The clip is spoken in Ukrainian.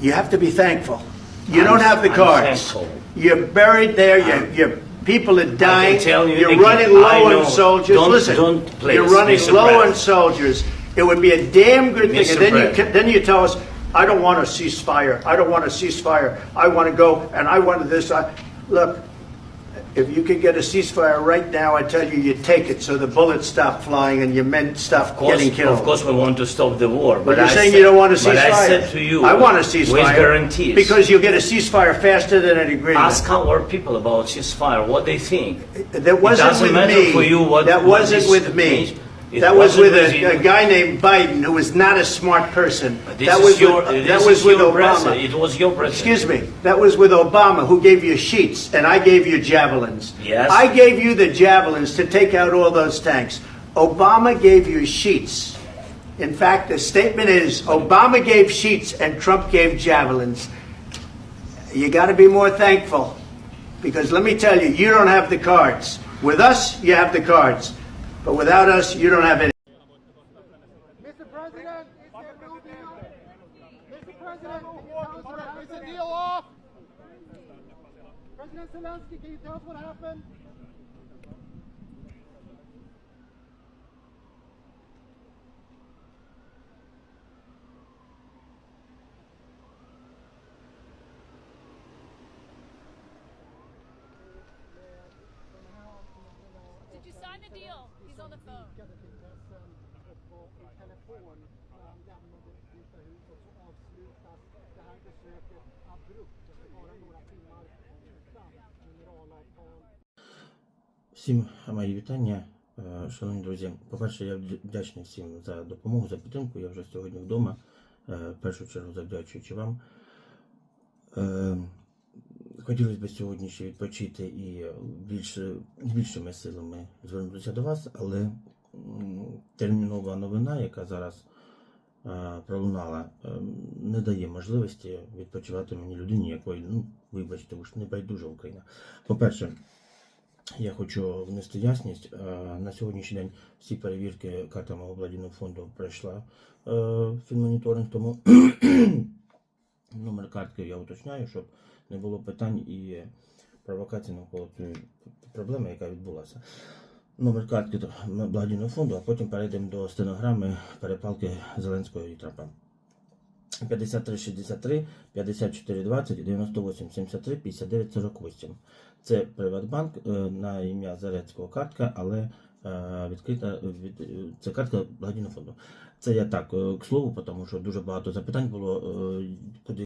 You have to be thankful. You don't have the I'm cards. You're buried there, your, your people are dying. tell you are again, running low on soldiers. Don't- Listen, don't play you're running Mr. low on soldiers. It would be a damn good thing, and then you, then you tell us, I don't want a ceasefire, I don't want a ceasefire, I want to go, and I want this, I, look, if you could get a ceasefire right now, I tell you, you'd take it so the bullets stop flying and your men stop course, getting killed. Of course, we want to stop the war, but, but you're I saying said, you don't want a ceasefire. But I said to you, I want a ceasefire with guarantees because you get a ceasefire faster than an agreement. Ask our people about ceasefire, what they think. That wasn't it doesn't with matter me. For you what, that wasn't with me. Means. It That was with a, a guy named Biden who was not a smart person. This was your- with, that was with president. Obama. It was your president. Excuse me, that was with Obama who gave you sheets and I gave you javelins. Yes. I gave you the javelins to take out all those tanks. Obama gave you sheets. In fact, the statement is Obama gave sheets and Trump gave javelins. You got to be more thankful because let me tell you, you don't have the cards. With us, you have the cards. But without us, you don't have any. Mr. President, is there no deal? Mr. President, is the deal off? President Zelensky, can you tell us what happened? Sign a deal. He's on the phone. Intressen och i telefon när han lämnade Vita huset så avslutas det här besöket abrupt efter bara några timmar utan mineralavtal. Всім мої вітання, шановні друзі. По-перше, я вдячний всім за допомогу, за підтримку. Я вже сьогодні вдома. В першу чергу завдячуючи вам. Хотілося б сьогодні ще відпочити і більш, більшими силами звернутися до вас, але термінова новина, яка зараз е, пролунала, е, не дає можливості відпочивати мені людині, якої, ну, вибачте, уж не байдужа Україна. По-перше, я хочу внести ясність. Е, на сьогоднішній день всі перевірки картами обладіного фонду пройшла фінмоніторинг, тому Номер ну, картки я уточняю, щоб не було питань і провокацій навколо цієї проблеми, яка відбулася. Номер ну, картки благодійного фонду, а потім перейдемо до стенограми перепалки Зеленського і Трампа. 5363 5420 98 73 59 48. Це Приватбанк е, на ім'я Зарецького картка, але Е, відкрита від це картка благодійного фонду. Це я так е, к слову, тому що дуже багато запитань було е, куди.